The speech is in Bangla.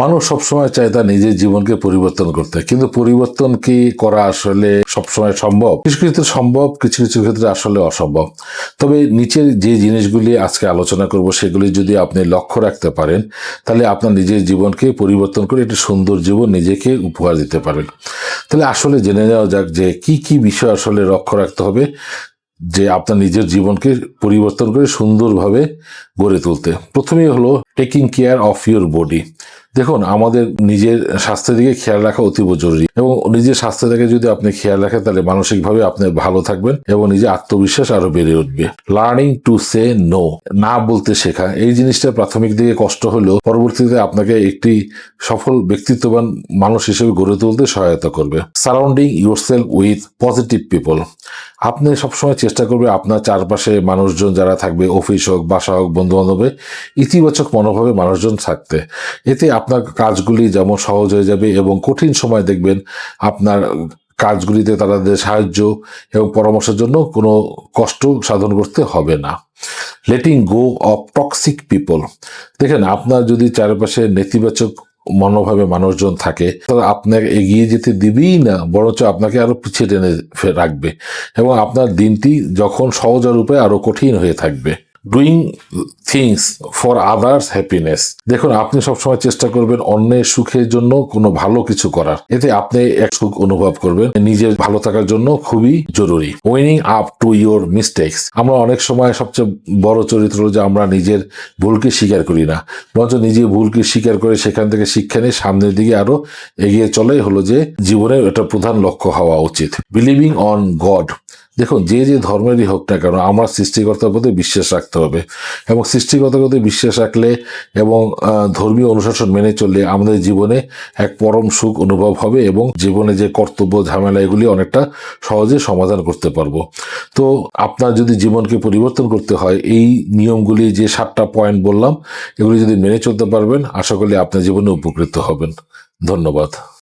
মানুষ সবসময় চায় তার নিজের জীবনকে পরিবর্তন করতে। কিন্তু পরিবর্তন কি করা আসলে সবসময় সম্ভব? কিছু কিছু ক্ষেত্রে সম্ভব, কিছু কিছু ক্ষেত্রে আসলে অসম্ভব। তবে নিচের যে জিনিসগুলি আজকে আলোচনা করব, সেগুলি যদি আপনি লক্ষ্য রাখতে পারেন, তাহলে আপনার নিজের জীবনকে পরিবর্তন করে একটি সুন্দর জীবন নিজেকে উপহার দিতে পারেন। তাহলে আসলে জেনে নেওয়া যাক যে কি কি বিষয় আসলে লক্ষ্য রাখতে হবে, যে আপনার নিজের জীবনকে পরিবর্তন করে সুন্দরভাবে গড়ে তুলতে। প্রথমেই হলো taking care of your body দেখুন, আমাদের নিজের স্বাস্থ্যের দিকে খেয়াল রাখা অতীব জরুরি এবং নিজের স্বাস্থ্যের দিকে যদি আপনি খেয়াল রাখেন, তাহলে মানসিকভাবে আপনি ভালো থাকবেন এবং নিজের আত্মবিশ্বাস আরও বেড়ে উঠবে। লার্নিং টু সে নো না বলতে শেখা, এই জিনিসটা প্রাথমিক দিকে কষ্ট হলেও পরবর্তীতে আপনাকে একটি সফল ব্যক্তিত্ববান মানুষ হিসেবে গড়ে তুলতে সহায়তা করবে। Surrounding yourself with positive people আপনি সবসময় চেষ্টা করবে আপনার চারপাশে মানুষজন যারা থাকবে, অফিস হোক, বাসা হোক বন্ধু বান্ধবে ইতিবাচক মনোভাবে মানুষজন থাকতে। এতে আপনার কাজগুলি যেমন সহজ হয়ে যাবে এবং কঠিন সময় দেখবেন আপনার কাজগুলিতে তাদের সাহায্য এবং পরামর্শের জন্য কোনো কষ্ট সাধন করতে হবে না। Letting go of toxic people দেখেন, আপনার যদি চারপাশে নেতিবাচক মনোভাবে মানুষজন থাকে তাহলে আপনাকে এগিয়ে যেতে দিবেই না, বরঞ্চ আপনাকে আরও পিছিয়ে টেনে রাখবে এবং আপনার দিনটি যখন সহজ রূপে আরও কঠিন হয়ে থাকবে। Doing things for others happiness দেখুন, আপনি সবসময় চেষ্টা করবেন অন্যের সুখের জন্য কোনো ভালো কিছু করার। এতে আপনি এক সুখ অনুভব করবেন। নিজের ভালো থাকার জন্য খুবই জরুরি। Owning up to your mistakes আমরা অনেক সময় সবচেয়ে বড় চরিত্র যে আমরা নিজের ভুলকে স্বীকার করি না। বরঞ্চ নিজের ভুলকে স্বীকার করে সেখান থেকে শিক্ষা নিয়ে সামনের দিকে আরও এগিয়ে চলাই হলো যে জীবনের এটা প্রধান লক্ষ্য হওয়া উচিত। বিলিভিং অন গড দেখুন, যে যে ধর্মেরই হোক না কেন, আমার সৃষ্টিকর্তার প্রতি বিশ্বাস রাখতে হবে। এবং সৃষ্টিকর্তার প্রতি বিশ্বাস রাখলে এবং ধর্মীয় অনুশাসন মেনে চললে আমাদের জীবনে এক পরম সুখ অনুভব হবে এবং জীবনে যে কর্তব্য, ঝামেলা, এগুলি অনেকটা সহজে সমাধান করতে পারব। তো আপনার যদি জীবনকে পরিবর্তন করতে হয়, এই নিয়মগুলি যে সাতটা পয়েন্ট বললাম, এগুলি যদি মেনে চলতে পারবেন, আশা করি আপনার জীবনে উপকৃত হবেন। ধন্যবাদ।